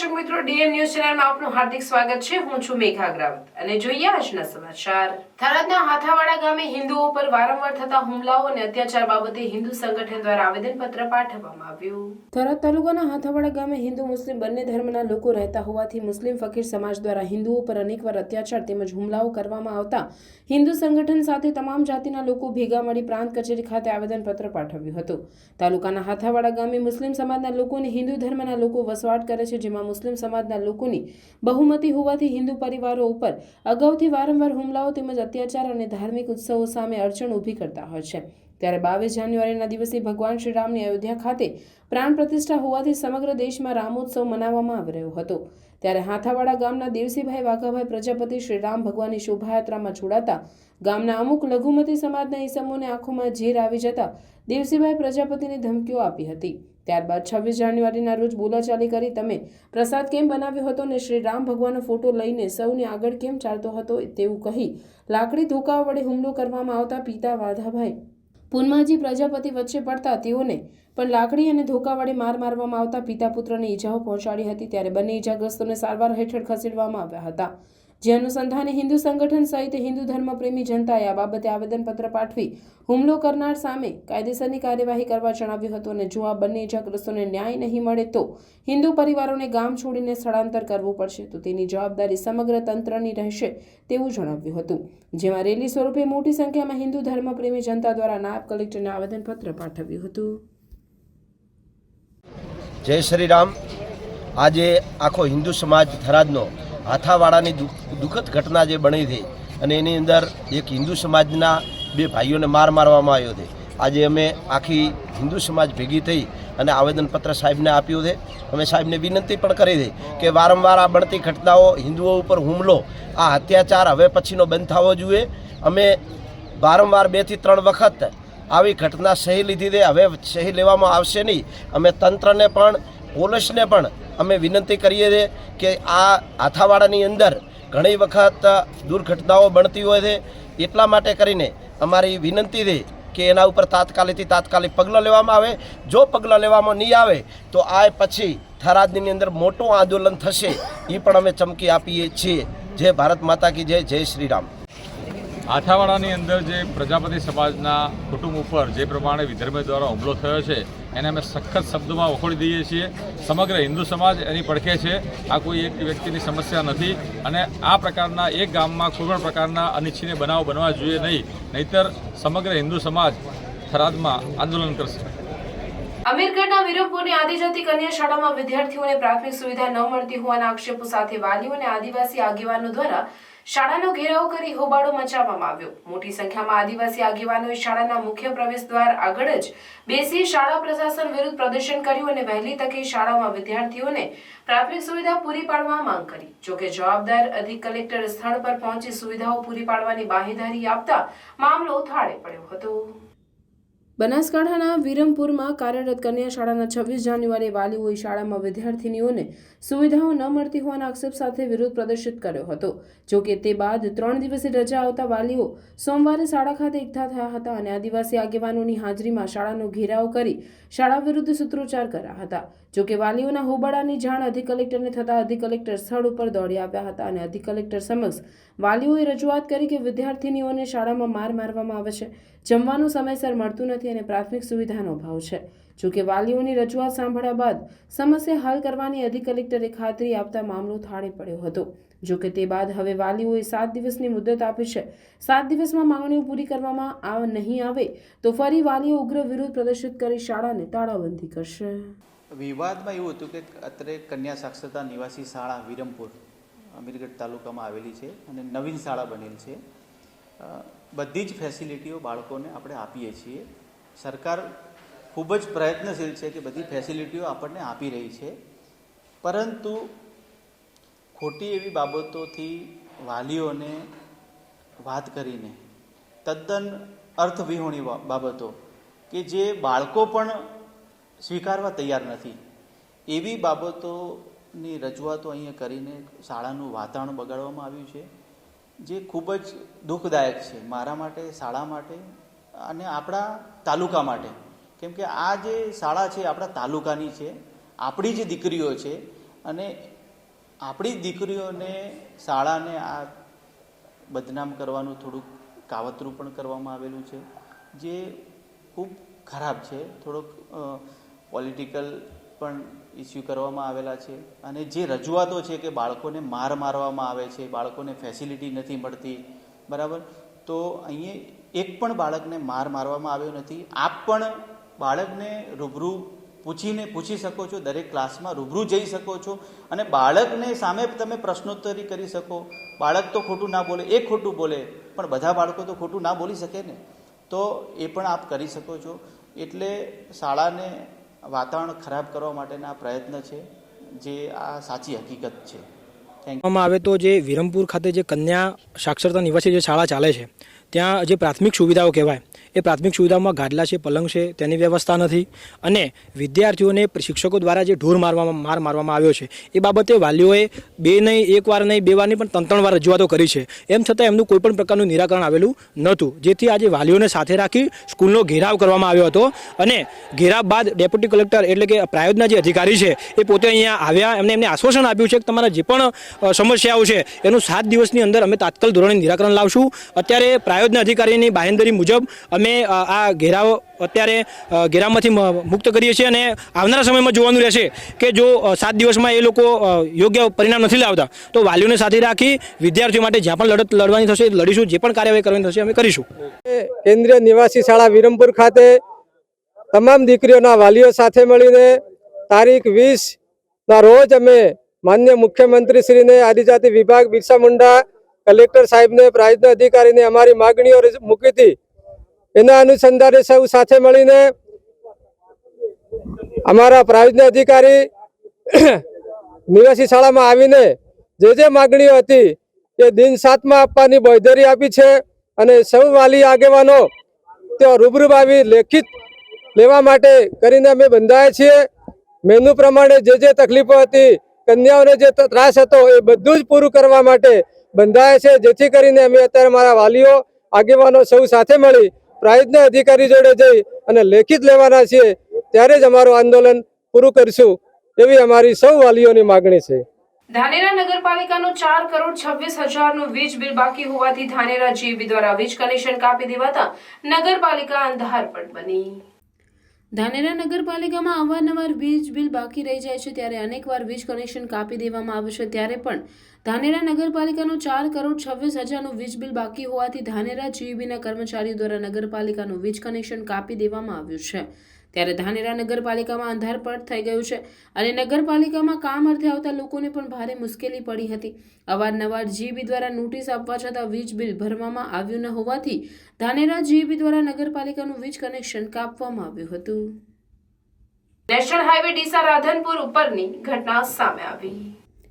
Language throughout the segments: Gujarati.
દર્શક મિત્રો, ડીએમ ન્યૂઝ ચેનલમાં આપનું હાર્દિક સ્વાગત છે. હું છું મેઘા અગ્રાવત અને જોઈએ આજના સમાચાર. થરાદના હાથાવાડા ગામે હિન્દુઓ પર વારંવાર થતા હુમલાઓ અને અત્યાચાર બાબતે હિન્દુ સંગઠન દ્વારા આવેદનપત્ર પાઠવવામાં આવ્યું. થરાદ તાલુકાના હાથાવાડા ગામે હિન્દુ, મુસ્લિમ બંને ધર્મના લોકો રહેતા હોવાથી મુસ્લિમ ફકીર સમાજ દ્વારા હિન્દુઓ પર અનેકવાર અત્યાચાર તેમજ હુમલાઓ કરવામાં આવતા હિન્દુ સંગઠન સાથે તમામ જાતિના લોકો ભેગા મળી પ્રાંત કચેરી ખાતે આવેદનપત્ર પાઠવ્યું હતું. તાલુકાના હાથાવાડા ગામે મુસ્લિમ સમાજના લોકો અને હિન્દુ ધર્મના લોકો વસવાટ કરે છે, જેમાં મુસ્લિમ સમાજના લોકોની બહુમતી હોવાથી હિન્દુ પરિવારો ઉપર અગાઉથી વારંવાર હુમલાઓ તેમજ અત્યાચાર અને ધાર્મિક ઉત્સવો સામે અડચણ ઊભી કરતા હોય છે. ત્યારે બાવીસ જાન્યુઆરીના દિવસે ભગવાન શ્રીરામની અયોધ્યા ખાતે પ્રાણ પ્રતિષ્ઠા હોવાથી સમગ્ર દેશમાં રામોત્સવ મનાવવામાં આવી રહ્યો હતો. ત્યારે હાથાવાડા ગામના દેવસીભાઈ વાઘાભાઈ પ્રજાપતિ શ્રી રામ ભગવાનની શોભાયાત્રામાં જોડાતા ગામના અમુક લઘુમતી સમાજના ઈસમોને આંખોમાં ઝેર આવી જતા દેવસીભાઈ પ્રજાપતિને ધમકીઓ આપી હતી. ત્યારબાદ છવ્વીસ જાન્યુઆરીના રોજ બોલાચાલી કરી તમે પ્રસાદ કેમ બનાવ્યો હતો ને શ્રી રામ ભગવાનનો ફોટો લઈને સૌને આગળ કેમ ચાલતો હતો તેવું કહી લાકડી ધોકાવા વડે હુમલો કરવામાં આવતા પિતા વાધાભાઈ પુનમાજી પ્રજાપતિ વચ્ચે પડતા તેઓને પણ લાકડી અને ધોકા વડે માર મારવામાં આવતા પિતા પુત્રને ઈજાઓ પહોંચાડી હતી, ત્યારે બંને ઈજાગ્રસ્તોને સારવાર હેઠળ ખસેડવામાં આવ્યા હતા. જે અનુસંધાને હિન્દુ સંગઠન સહિત હિન્દુ ધર્મપ્રેમી જનતાએ આ બાબતે આવેદનપત્ર પાઠવી હુમલો કરનાર સામે કાયદેસરની કાર્યવાહી કરવા જણાવ્યું હતું અને જો આ બંને ઇજાગ્રસ્તોને ન્યાય નહીં મળે તો હિન્દુ પરિવારોને ગામ છોડીને સ્થળાંતર કરવું પડશે. તો તેની જવાબદારી સમગ્ર તંત્રની રહેશે તેવું જણાવ્યું હતું. જેમાં રેલી સ્વરૂપે મોટી સંખ્યામાં હિન્દુ ધર્મપ્રેમી જનતા દ્વારા નાયબ કલેક્ટરને આવેદનપત્ર પાઠવ્યું હતું. જય શ્રી રામ. આજે આખો હિન્દુ સમાજ થરાદનો હાથાવાડાની દુ- દુઃખદ ઘટના જે બની હતી અને એની અંદર એક હિન્દુ સમાજના બે ભાઈઓને માર મારવામાં આવ્યો છે. આજે અમે આખી હિન્દુ સમાજ ભેગી થઈ અને આવેદનપત્ર સાહેબને આપ્યું છે. અમે સાહેબને વિનંતી પણ કરી હતી કે વારંવાર આ બનતી ઘટનાઓ હિન્દુઓ ઉપર હુમલો, આ અત્યાચાર હવે પછીનો બંધ થવો જોઈએ. અમે વારંવાર બેથી ત્રણ વખત આવી ઘટના સહી લીધી છે. હવે સહી લેવામાં આવશે નહીં. અમે તંત્રને પણ પોલીસને પણ અમે વિનંતી કરીએ છીએ કે આ હાથાવાડાની અંદર ઘણી વખત દુર્ઘટનાઓ બનતી હોય છે. એટલા માટે કરીને અમારી વિનંતી છે કે એના ઉપર તાત્કાલિકથી તાત્કાલિક પગલાં લેવામાં આવે. જો પગલાં લેવામાં નહીં આવે, તો આ પછી થરાદની અંદર મોટું આંદોલન થશે. એ પણ અમે ચમકી આપીએ છીએ. જય ભારત માતા કી જય જય શ્રી રામ. આથાવાડાની અંદર જે પ્રજાપતિ સમાજના કુટુંબ ઉપર જે પ્રમાણે વિધર્મી દ્વારા હુમલો થયો છે, એને અમે સખત શબ્દોમાં વખોડી દઈએ છીએ. સમગ્ર હિન્દુ સમાજ એની પડખે છે. આ કોઈ એક વ્યક્તિની સમસ્યા નથી અને આ પ્રકારના એક ગામમાં કોઈપણ પ્રકારના અનિચ્છનીય બનાવ બનવા જોઈએ નહીં. નહીતર સમગ્ર હિન્દુ સમાજ થરાદમાં આંદોલન કરશે. અમીરગઢના વીરપુરની આદિજાતિ કન્યા શાળામાં વિદ્યાર્થીઓને પ્રાથમિક સુવિધા ન મળતી હોવાના આક્ષેપો સાથે વાલીઓ અને આદિવાસી આગેવાનો દ્વારા શાળાનો ઘેરાવ કરી હોબાળો મચાવવામાં આવ્યો. મોટી સંખ્યામાં આદિવાસી આગેવાનોએ શાળાના મુખ્ય પ્રવેશ દ્વાર આગળ જ બેસી શાળા પ્રશાસન વિરુદ્ધ પ્રદર્શન કર્યું અને વહેલી તકે શાળામાં વિદ્યાર્થીઓને પ્રાથમિક સુવિધા પૂરી પાડવા માંગ કરી. જોકે જવાબદાર અધિક કલેક્ટર સ્થળ પર પહોંચી સુવિધાઓ પૂરી પાડવાની બાહેધારી આપતા મામલો થાળે પડ્યો હતો. બનાસકાંઠાના વિરમપુરમાં કાર્યરત કન્યા શાળાના છવ્વીસ જાન્યુઆરીએ વાલીઓએ શાળામાં વિદ્યાર્થીનીઓને સુવિધાઓ ન મળતી હોવાના આક્ષેપ સાથે વિરોધ પ્રદર્શિત કર્યો હતો. જો કે તે બાદ ત્રણ દિવસે રજા આવતા વાલીઓ સોમવારે શાળા ખાતે એકઠા થયા હતા અને આદિવાસી આગેવાનોની હાજરીમાં શાળાનો ઘેરાવ કરી શાળા વિરુદ્ધ સૂત્રોચ્ચાર કર્યા હતા. જો કે વાલીઓના હોબાળાની જાણ અધિક કલેક્ટરને થતાં અધિક કલેક્ટર સ્થળ ઉપર દોડી આવ્યા હતા અને અધિક કલેક્ટર સમક્ષ વાલીઓએ રજૂઆત કરી કે વિદ્યાર્થીનીઓને શાળામાં માર મારવામાં આવે છે. જમવાનું સમયસર મળતું નથી અને પ્રાથમિક સુવિધાનો અભાવ છે. જો કે વાલીઓની રજૂઆત સાંભળ્યા બાદ સમસ્યા હલ કરવાની અધિક કલેક્ટરે ખાતરી આપતા મામલો થાળે પડ્યો હતો. જો કે તે બાદ હવે વાલીઓએ સાત દિવસની મુદત આપી છે. સાત દિવસમાં માંગણીઓ પૂરી કરવામાં આવ, નહીં આવે તો ફરી વાલીઓ ઉગ્ર વિરોધ પ્રદર્શિત કરી શાળાને તાળાબંધી કરશે. વિવાદમાં એવું હતું કે અત્રે કન્યા સાક્ષરતા નિવાસી શાળા વિરમપુર, અમીરગઢ તાલુકામાં આવેલી છે અને નવીન શાળા બનેલ છે. બધી જ ફેસિલિટીઓ બાળકોને આપણે આપીએ છીએ. સરકાર ખૂબ જ પ્રયત્નશીલ છે કે બધી ફેસિલિટીઓ આપણને આપી રહી છે. પરંતુ ખોટી એવી બાબતોથી વાલીઓને વાત કરીને, તદ્દન અર્થવિહોણી બાબતો કે જે બાળકો પણ સ્વીકારવા તૈયાર નથી. એવી બાબતોની રજૂઆતો અહીંયા કરીને શાળાનું વાતાવરણ બગાડવામાં આવ્યું છે. જે ખૂબ જ દુઃખદાયક છે મારા માટે, શાળા માટે અને આપણા તાલુકા માટે. કેમ કે આ જે શાળા છે, આપણા તાલુકાની છે, આપણી જે દીકરીઓ છે અને આપણી દીકરીઓને શાળાને આ બદનામ કરવાનું થોડુંક કાવતરું પણ કરવામાં આવેલું છે, જે ખૂબ ખરાબ છે. થોડોક પોલિટિકલ પણ ઇસ્યુ કરવામાં આવેલા છે. અને જે રજૂઆતો છે કે બાળકોને માર મારવામાં આવે છે, બાળકોને ફેસિલિટી નથી મળતી, બરાબર? તો અહીંયા એક પણ બાળકને માર મારવામાં આવ્યો નથી. આપ પણ બાળકને રૂબરૂ પૂછીને પૂછી શકો છો, દરેક ક્લાસમાં રૂબરૂ જઈ શકો છો અને બાળકને સામે તમે પ્રશ્નોત્તરી કરી શકો. બાળક તો ખોટું ના બોલે, એ ખોટું બોલે, પણ બધા બાળકો તો ખોટું ના બોલી શકે ને. તો એ પણ આપ કરી શકો છો. એટલે શાળાને વાતાવરણ ખરાબ કરવા માટેના પ્રયત્ન છે, જે આ સાચી હકીકત છે. કહેવામાં આવે તો જે વિરમપુર ખાતે જે કન્યા સાક્ષરતા નિવાસી જે શાળા ચાલે છે ત્યાં જે પ્રાથમિક સુવિધાઓ કહેવાય, એ પ્રાથમિક સુવિધાઓમાં ગાદલા છે, પલંગ છે, તેની વ્યવસ્થા નથી અને વિદ્યાર્થીઓને શિક્ષકો દ્વારા જે ઢોર મારવામાં, માર મારવામાં આવ્યો છે, એ બાબતે વાલીઓએ બે નહીં, એક વાર નહીં, બે વાર નહીં, પણ ત્રણ ત્રણ વાર રજૂઆતો કરી છે. એમ છતાં એમનું કોઈપણ પ્રકારનું નિરાકરણ આવેલું નહોતું. જેથી આજે વાલીઓને સાથે રાખી સ્કૂલનો ઘેરાવ કરવામાં આવ્યો હતો અને ઘેરાવ બાદ ડેપ્યુટી કલેક્ટર એટલે કે પ્રાયોજના જે અધિકારી છે, એ પોતે અહીંયા આવ્યા, એમને એમને આશ્વાસન આપ્યું છે કે તમારા જે પણ સમસ્યાઓ છે, એનું સાત દિવસની અંદર અમે તાત્કાલિક ધોરણે નિરાકરણ લાવશું. અત્યારે પ્રાયોજના અધિકારીની બાહેંધરી મુજબ અમે આ ઘેરાવ અત્યારે ઘેરામાંથી મુક્ત કરીએ છીએ અને આવનારા સમયમાં જોવાનું રહેશે કે જો સાત દિવસમાં એ લોકો યોગ્ય પરિણામ નથી લાવતા, તો વાલીઓને સાથે રાખી વિદ્યાર્થીઓ માટે જ્યાં પણ લડત લડવાની થશે, લડીશું, જે પણ કાર્યવાહી કરવાની થશે, અમે કરીશું. કેન્દ્રીય નિવાસી શાળા વિરમપુર ખાતે તમામ દીકરીઓના વાલીઓ સાથે મળીને તારીખ વીસના રોજ અમે માન્ય મુખ્યમંત્રીશ્રીને આદિજાતિ વિભાગ બિરસા મુંડા કલેક્ટર સાહેબને, પ્રાંતના અધિકારીને અમારી માગણીઓ મૂકી હતી એના અનુસંધાને સૌ સાથે મળીને અમારા પ્રાંતના અધિકારી નિવાસી શાળામાં આવીને જે જે માગણીઓ હતી એ દિન સાતમાં આપવાની બોયધરી આપી છે અને સૌ વાલી આગેવાનો તેઓ રૂબરૂ આવી લેખિત લેવા માટે કરીને અમે બંધાયા છીએ. મેનુ પ્રમાણે જે જે તકલીફો હતી, કન્યાઓને જે ત્રાસ હતો, એ બધું જ પૂરું કરવા માટે બંધાયા છે. જેથી કરીને અમે અત્યારે મારા વાલીઓ, આગેવાનો સૌ સાથે મળી પ્રાયોજના અધિકારી જોડે જઈ અને લેખિત લેવાના છીએ. ત્યારે જ અમારું આંદોલન પૂરું કરીશું એવી અમારી સૌ વાલીઓની માગણી છે. ધાનેરા નગરપાલિકાનું ચાર કરોડ છવ્વીસ હજારનું વીજ બિલ બાકી હોવાથી ધાનેરા જીબી દ્વારા વીજ કનેક્શન કાપી દેવાતા નગરપાલિકા અંધારપટ બની. ધાનેરા નગરપાલિકામાં અવારનવાર વીજ બિલ બાકી રહી જાય છે ત્યારે અનેકવાર વીજ કનેક્શન કાપી દેવામાં આવે છે ત્યારે પણ ધાનેરા નગરપાલિકાનું ચાર કરોડ છવ્વીસ હજારનું વીજ બિલ બાકી હોવાથી ધાનેરા જીઈબીના કર્મચારીઓ દ્વારા નગરપાલિકાનું વીજ કનેક્શન કાપી દેવામાં આવ્યું છે. ત્યારે ધાનેરા નગરપાલિકામાં અંધારપટ થઈ ગયું છે અને નગરપાલિકામાં કામ અર્થે આવતા લોકોને પણ ભારે મુશ્કેલી પડી હતી. અવારનવાર જીબી દ્વારા નોટિસ આપવા છતાં વીજ બિલ ભરવામાં આવ્યું ન હોવાથી ધાનેરા જીબી દ્વારા નગરપાલિકાનું વીજ કનેક્શન કાપવામાં આવ્યું હતું. નેશનલ હાઈવે ડીસા રાધનપુર ઉપરની ઘટના સામે આવી.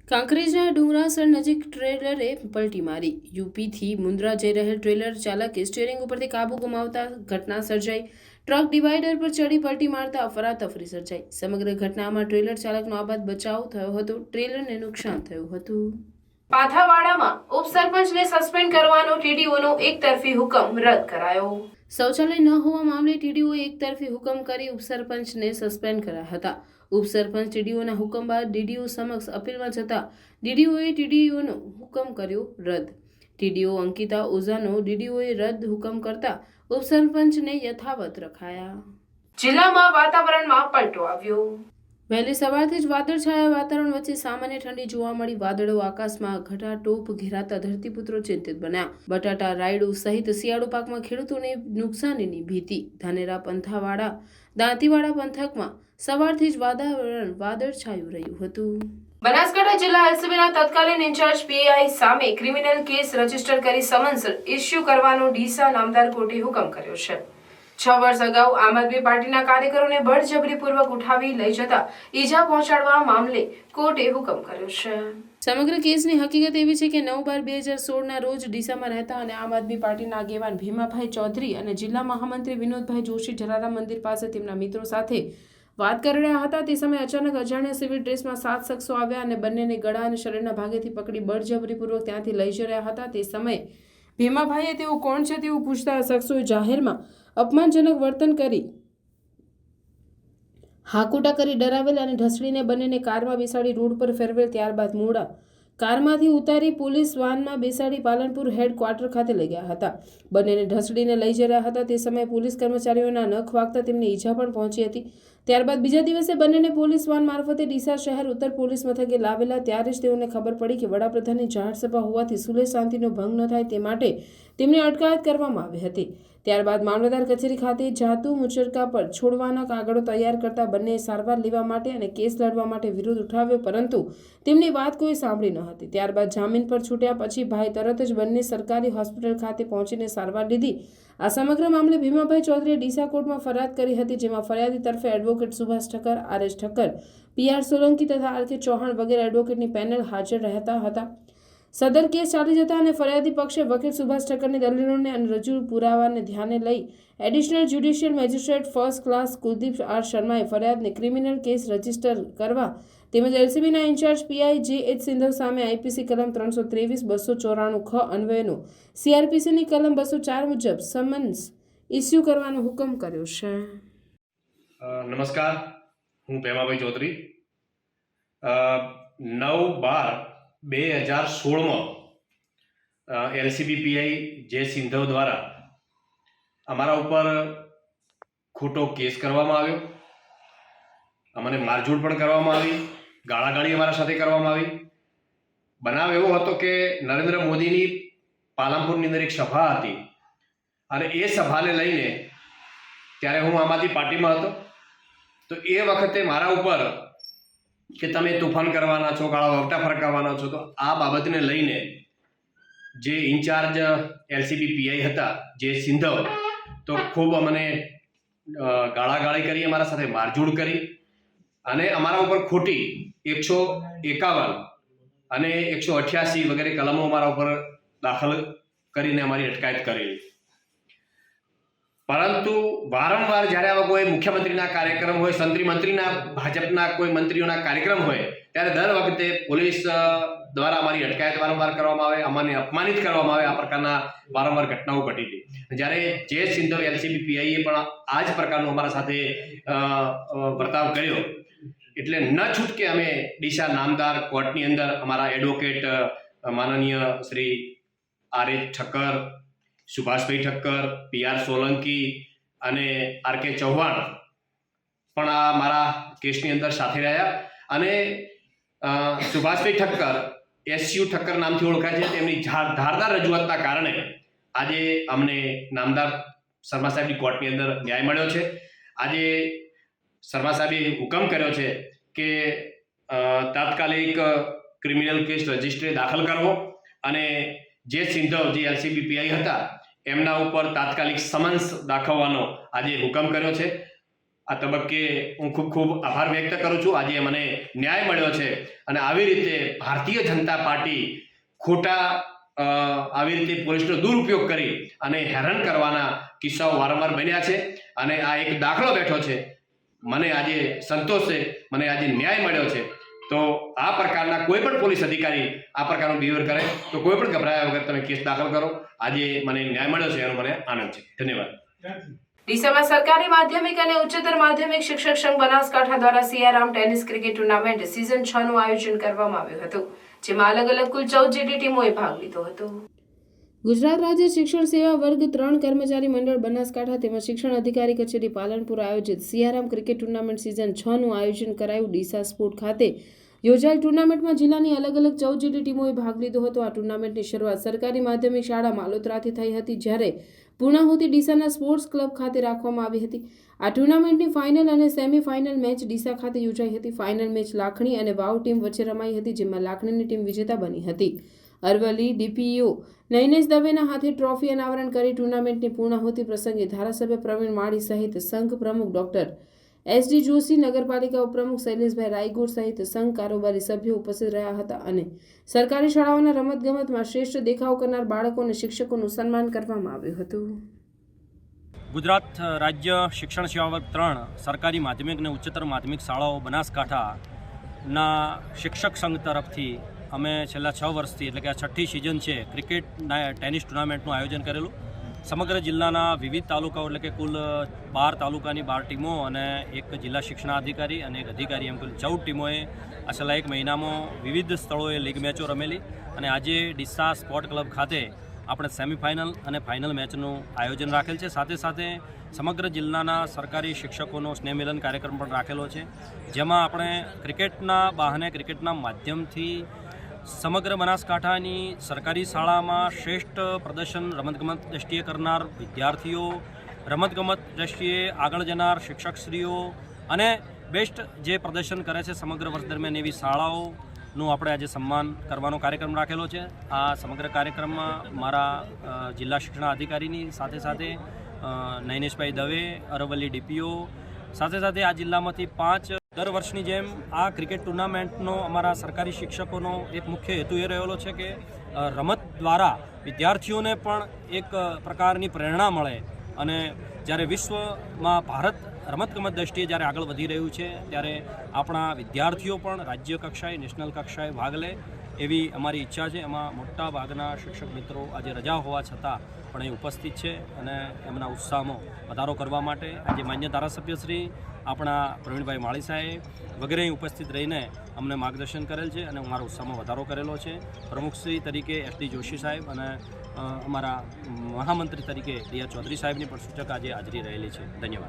કાંકરેજના ડુંગરાસર નજીક ટ્રેલરે પલટી મારી. યુપીથી મુન્દ્રા જઈ રહેલ ટ્રેલર ચાલકે સ્ટીયરિંગ ઉપરથી કાબુ ગુમાવતા ઘટના સર્જાઈ. ટ્રક ડિવાઈડર પર ચડી પલટી મારતા અફરાતફરી સર્જાઈ. સમગ્ર ઘટનામાં ટ્રેલર ચાલકનો આબાદ બચાવ થયો હતો. ટ્રેલરને નુકસાન થયું હતું. પાથાવાડામાં ઉપસરપંચને સસ્પેન્ડ કરવાનો ટીડીઓનો એકતરફી હુકમ રદ કરાયો. શૌચાલય ન હોવા મામલે ટીડીઓએ એકતરફી હુકમ કરી ઉપસરપંચને સસ્પેન્ડ કર્યા હતા. ઉપસરપંચ ટીડીઓના હુકમ બાદ ડીડીઓ સમક્ષ અપીલમાં જતા ડીડીઓએ ટીડીઓનો હુકમ કર્યો રદ. ટીડીઓ અંકિતા ઓઝાનો ડીડીઓએ રદ હુકમ કરતા ઉપસરપંચને યથાવત રખાયા. જિલ્લામાં વાતાવરણમાં પલટો આવ્યો. વહેલી સવારથી જ વાદળછાયા વાતાવરણ વચ્ચે સામાન્ય ઠંડી જોવા મળી. વાદળો આકાશમાં ઘટાટોપ ઘેરાતા ધરતીપુત્રો ચિંતિત બન્યા. બટાટા રાયડું સહિત શિયાળુ પાકમાં ખેડૂતોને નુકસાનીની ભીતિ. ધાનેરા પંથાવાડા દાંતીવાડા પંથકમાં સવારથી જ વાતાવરણ વાદળછાયું રહ્યું હતું. બનાસકાંઠા જિલ્લા એલસીબીના તત્કાલીન ઇન્ચાર્જ પીઆઈ સામે ક્રિમિનલ કેસ રજિસ્ટર કરી સમન્સ ઇસ્યુ કરવાનો ડીસા નામદાર કોર્ટે હુકમ કર્યો છે. છ વર્ષ અગાઉ આમ આદમી પાર્ટીના કાર્યકરોને બળજબરીપૂર્વક ઉઠાવી લઈ જતા ઈજા પહોંચાડવા મામલે કોર્ટે હુકમ કર્યો છે. સમગ્ર કેસની હકીકત એવી છે કે નવ બાર બે હજાર સોળના રોજ ડીસામાં રહેતા અને આમ આદમી પાર્ટીના આગેવાન ભીમાભાઈ ચૌધરી અને જિલ્લા મહામંત્રી વિનોદભાઈ જોશી જલારામ મંદિર પાસે તેમના મિત્રો સાથે વાત કરી રહ્યા હતા તે સમયે અચાનક અજાણ્યા સિવિલ ડ્રેસમાં સાત શખ્સો આવ્યા અને બંનેને ગળા અને શરીરના ભાગેથી પકડી બળજબરીપૂર્વક ત્યાંથી લઈ જઈ રહ્યા હતા. તે સમયે ભીમાભાઈએ તેઓ કોણ છે તેવું પૂછતા શખ્સોએ જાહેરમાં અપમાનજનક વર્તન કરી હાકુટા કરી ડરાવેલ અને ઢસડીને બંનેને કારમાં બેસાડી રોડ પર ફેરવેલ ત્યારબાદ મોડા કારમાંથી ઉતારી પોલીસ વાનમાં બેસાડી પાલનપુર હેડક્વાર્ટર ખાતે લઈ ગયા હતા. બંનેને ઢસડીને લઈ જઈ રહ્યા હતા. તે સમયે પોલીસ કર્મચારીઓના નખ વાગતા તેમને ઈજા પણ પહોંચી હતી. ત્યારબાદ બીજા દિવસે બંનેને પોલીસ વાન મારફતે ડીસા શહેર ઉત્તર પોલીસ મથકે લાવેલા ત્યારે જ તેઓને ખબર પડી કે વડાપ્રધાનની જાહેર સભા હોવાથી સુલે શાંતિનો ભંગ ન થાય તે માટે તેમની અટકાયત કરવામાં આવી હતી. ત્યારબાદ મામલતદાર કચેરી ખાતે જાતુ મુચરકા પર છોડવાના કાગળો તૈયાર કરતા બંને સારવાર લેવા માટે અને કેસ લડવા માટે વિરોધ ઉઠાવ્યો, પરંતુ તેમની વાત કોઈ સાંભળી ન હતી. ત્યારબાદ જામીન પર છૂટ્યા પછી ભાઈ તરત જ બંને સરકારી હોસ્પિટલ ખાતે પહોંચીને સારવાર લીધી. આ સમગ્ર મામલે ભીમાભાઈ ચૌધરીએ ડીસા કોર્ટમાં ફરિયાદ કરી હતી, જેમાં ફરિયાદી તરફે advocate Subhash Thakkar R S Thakkar, P R Solanki તથા આર કે ચૌહાણ વગેરે એડવોકેટની પેનલ હાજર રહેતા હતા. સદર કેસ ચાલી જતા અને ફરિયાદી પક્ષે વકીલ સુભાષ ઠક્કરની દલીલોને અને રજૂ પુરાવાને ધ્યાને લઈ additional judicial magistrate first class Kuldeep R શર્માએ ફરિયાદને ક્રિમિનલ કેસ રજિસ્ટર કરવા તેમજ એલસીબીના in charge PI J H Sindhav સામે આઈપીસી કલમ ત્રણસો ત્રેવીસ, બસો ચોરાણું ખ અન્વયનો સીઆરપીસીની કલમ બસો ચાર મુજબ સમન્સ ઇસ્યુ કરવાનો હુકમ કર્યો છે. નમસ્કાર. હું પેમાભાઈ ચૌધરી. નવ બાર બે હજાર સોળમાં એલસીબી પીઆઈ જે સિંધવ દ્વારા અમારા ઉપર ખોટો કેસ કરવામાં આવ્યો. અમને મારઝૂડ પણ કરવામાં આવી, ગાળાગાળી અમારા સાથે કરવામાં આવી. બનાવ એવો હતો કે નરેન્દ્ર મોદીની પાલનપુરની અંદર એક સભા હતી અને એ સભાને લઈને ત્યારે હું આમ આદમી પાર્ટીમાં હતો. તો એ વખતે મારા ઉપર કે તમે તુફાન કરવાના છો ગાળા વવટા ફરકાવવાના છો, તો આ બાબતને લઈને જે ઇન્ચાર્જ એલસીબી પીઆઈ હતા, જે સિંધવ, તો ખૂબ અમને ગાળાગાળી કરી, અમારા સાથે મારઝૂડ કરી. અને અમારા ઉપર ખોટી એકસો એકાવન અને એકસો અઠ્યાસી વગેરે કલમો અમારા ઉપર દાખલ કરીને અમારી અટકાયત કરેલી. પરંતુ વારંવાર જ્યારે આવા કોઈ મુખ્યમંત્રીના કાર્યક્રમ હોય સંત્રી મંત્રીના ભાજપના કોઈ મંત્રીઓના કાર્યક્રમ હોય, ત્યારે દર વખતે પોલીસ દ્વારા અમારી અટકાયત વારંવાર કરવામાં આવે, અમને અપમાનિત કરવામાં આવે આ પ્રકારના વારંવાર ઘટનાઓ ઘટી હતી. જ્યારે જે સિંધવ એલસીબી પીઆઈએ પણ આ જ પ્રકારનો અમારા સાથે વર્તાવ કર્યો. એટલે ન છૂટકે અમે ડીસા નામદાર કોર્ટની અંદર અમારા એડવોકેટ માનનીય Shri R H Thakkar Subhashbhai Thakkar, P R Solanki અને આર કે ચૌહાણ પણ આ મારા કેસની અંદર સાથે રહ્યા. અને સુભાષભાઈ ઠક્કર એસયુ ઠક્કર નામથી ઓળખાય છે. તેમની ધાર- ધારદાર રજૂઆતના કારણે આજે અમને નામદાર શર્મા સાહેબની કોર્ટની અંદર ન્યાય મળ્યો છે. આજે શર્મા સાહેબે હુકમ કર્યો છે કે તાત્કાલિક ક્રિમિનલ કેસ રજિસ્ટ્રી દાખલ કરવો અને જે સિંધવ જે એલસીબી પીઆઈ હતા એમના ઉપર તાત્કાલિક સમન્સ દાખવવાનો આજે હુકમ કર્યો છે. આ તબક્કે હું ખૂબ ખૂબ આભાર વ્યક્ત કરું છું. આજે મને ન્યાય મળ્યો છે અને આવી રીતે ભારતીય જનતા પાર્ટી ખોટા આવી રીતે પોલીસનો દુરુપયોગ કરી અને હેરાન કરવાના કિસ્સાઓ વારંવાર બન્યા છે અને આ એક દાખલો બેઠો છે. મને આજે સંતોષ મને આજે ન્યાય મળ્યો છે. તો આ પ્રકારના કોઈ પણ પોલીસ અધિકારી આ પ્રકારનું બિહેવિયર કરે તો કોઈ પણ ગભરાયા વગર તમે કેસ દાખલ કરો. આજે મને ન્યાય મળ્યો છે એનો મને આનંદ છે. ધન્યવાદ. ડીસામાં સરકારી માધ્યમિક અને ઉચ્ચતર માધ્યમિક શિક્ષક સંઘ બનાસકાંઠા દ્વારા Siyaram tennis cricket tournament season છ નું આયોજન કરવામાં આવ્યું હતું જેમાં અલગ અલગ કુલ ચૌદ જેટલી ટીમોએ ભાગ લીધો હતો. ગુજરાત રાજ્ય શિક્ષણ સેવા વર્ગ ત્રણ કર્મચારી મંડળ બનાસકાંઠા તેમજ શિક્ષણ અધિકારી કચેરી પાલનપુર આયોજિત સિયારામ ક્રિકેટ ટુર્નામેન્ટ સિઝન છ નું આયોજન કરાયું ડીસા સ્પોર્ટ ખાતે. યોજાયેલ ટુર્નામેન્ટમાં જિલ્લાની અલગ અલગ ચૌદ જેટલી ટીમોએ ભાગ લીધો હતો. આ ટુર્નામેન્ટની શરૂઆત સરકારી માધ્યમિક શાળા માલોતરાથી થઈ હતી, જ્યારે પૂર્ણાહુતિ ડીસાના સ્પોર્ટ્સ ક્લબ ખાતે રાખવામાં આવી હતી. આ ટુર્નામેન્ટની ફાઇનલ અને સેમીફાઇનલ મેચ ડીસા ખાતે યોજાઈ હતી. ફાઇનલ મેચ લાખણી અને વાવ ટીમ વચ્ચે રમાઈ હતી, જેમાં લાખણીની ટીમ વિજેતા બની હતી. અરવલ્લી ડીપીઓ નૈનેશ દવેના હાથે ટ્રોફી અનાવરણ કરી ટુર્નામેન્ટની પૂર્ણાહુતિ પ્રસંગે ધારાસભ્ય પ્રવીણ માળી સહિત સંઘ પ્રમુખ ડોક્ટર એસડી જોશી નગરપાલિકા ઉપપ્રમુખ શૈલેષભાઈ રાયગુર સહિત સંઘ કારોબારી સભ્યો ઉપસ્થિત રહ્યા હતા અને સરકારી શાળાઓના રમતગમતમાં શ્રેષ્ઠ દેખાવ કરનાર બાળકો અને શિક્ષકોનું સન્માન કરવામાં આવ્યું હતું. ગુજરાત રાજ્ય શિક્ષણ સેવા વર્ગ ત્રણ સરકારી માધ્યમિક અને ઉચ્ચતર માધ્યમિક શાળાઓ બનાસકાંઠાના શિક્ષક સંઘ તરફથી અમે છેલ્લા છ વર્ષથી એટલે કે આ છઠ્ઠી સિઝન છે, ક્રિકેટ ટેનિસ ટુર્નામેન્ટનું આયોજન કરેલું. સમગ્ર જિલ્લાના વિવિધ તાલુકાઓ એટલે કે કુલ બાર તાલુકાની બાર ટીમો અને એક જિલ્લા શિક્ષણાધિકારી અને એક અધિકારી એમ કુલ ચૌદ ટીમોએ છેલ્લા એક મહિનામાં વિવિધ સ્થળોએ લીગ મેચો રમેલી અને આજે ડિસ્સા સ્પોર્ટ ક્લબ ખાતે આપણે સેમિફાઇનલ અને ફાઇનલ મેચનું આયોજન રાખેલ છે. સાથે સાથે સમગ્ર જિલ્લાના સરકારી શિક્ષકોનો સ્નેહમિલન કાર્યક્રમ પણ રાખેલો છે. જેમાં આપણે ક્રિકેટના બહાને ક્રિકેટના માધ્યમથી સમગ્ર બનાસકાંઠાની સરકારી શાળામાં શ્રેષ્ઠ પ્રદર્શન રમતગમત દ્રષ્ટિએ કરનાર વિદ્યાર્થીઓ, રમતગમત દ્રષ્ટિએ આગળ જનાર શિક્ષકશ્રીઓ અને બેસ્ટ જે પ્રદર્શન કરે છે સમગ્ર વર્ષ દરમિયાન એવી શાળાઓનું આપણે આજે સન્માન કરવાનો કાર્યક્રમ રાખેલો છે. આ સમગ્ર કાર્યક્રમમાં મારા જિલ્લા શિક્ષણ અધિકારીની સાથે સાથે નૈનેશભાઈ દવે, અરવલ્લી ડીપીઓ સાથે સાથે આ જિલ્લામાંથી પાંચ દર વર્ષની જેમ આ ક્રિકેટ ટુર્નામેન્ટનો અમારા સરકારી શિક્ષકોનો એક મુખ્ય હેતુ એ રહેલો છે કે રમત દ્વારા વિદ્યાર્થીઓને પણ એક પ્રકારની પ્રેરણા મળે. અને જ્યારે વિશ્વમાં ભારત રમતગમત દ્રષ્ટિએ જ્યારે આગળ વધી રહ્યું છે, ત્યારે આપણા વિદ્યાર્થીઓ પણ રાજ્ય કક્ષાએ, નેશનલ કક્ષાએ ભાગ લે. એવી અમારી ઈચ્છા છે. એમાં મોટા ભાગના શિક્ષક મિત્રો આજે રજા હોવા છતાં પણ અહીં ઉપસ્થિત છે અને એમના ઉત્સાહમાં વધારો કરવા માટે આજે માન્ય ધારાસભ્યશ્રી આપણા પ્રવીણભાઈ માળી સાહેબ વગેરે અહીં ઉપસ્થિત રહીને અમને માર્ગદર્શન કરેલ છે અને મારા ઉત્સાહમાં વધારો કરેલો છે. પ્રમુખશ્રી તરીકે એસ ડી જોશી સાહેબ અને અમારા મહામંત્રી તરીકે આર ચૌધરી સાહેબની પણ સૂચક આજે હાજરી રહેલી છે. ધન્યવાદ.